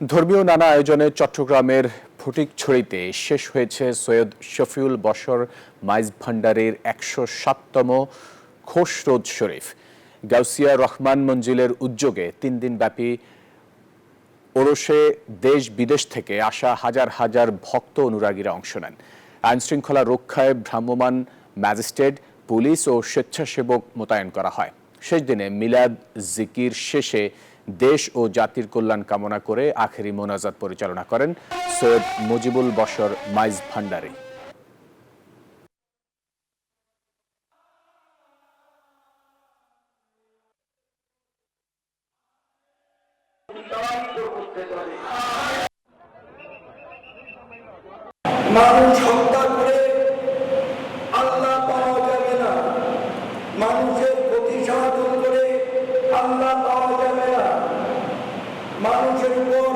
ধর্মীয় নানা আয়োজনে চট্টগ্রামের ফটিকছড়িতে শেষ হয়েছে সৈয়দ শফিউল বশর মাইজ ভান্ডারের একশো সাততম খোশরোদ শরীফ। গাউসিয়া রহমান মঞ্জিলের উদ্যোগে তিন দিনব্যাপী ওরসে দেশ বিদেশ থেকে আসা হাজার হাজার ভক্ত অনুরাগীরা অংশ নেন। আইন শৃঙ্খলা রক্ষায় ভ্রাম্যমাণ ম্যাজিস্ট্রেট, পুলিশ ও স্বেচ্ছাসেবক মোতায়েন করা হয়। শেষ দিনে মিলাদ জিকির শেষে দেশ ও জাতির কল্যাণ কামনা করে আখেরি মোনাজাত পরিচালনা করেন সৈয়দ মুজিবুল বসর মাইজ ভান্ডারি। মানুষ হত্যা করে আল্লাহ পাওয়া যাবে না। মানুষের Lord.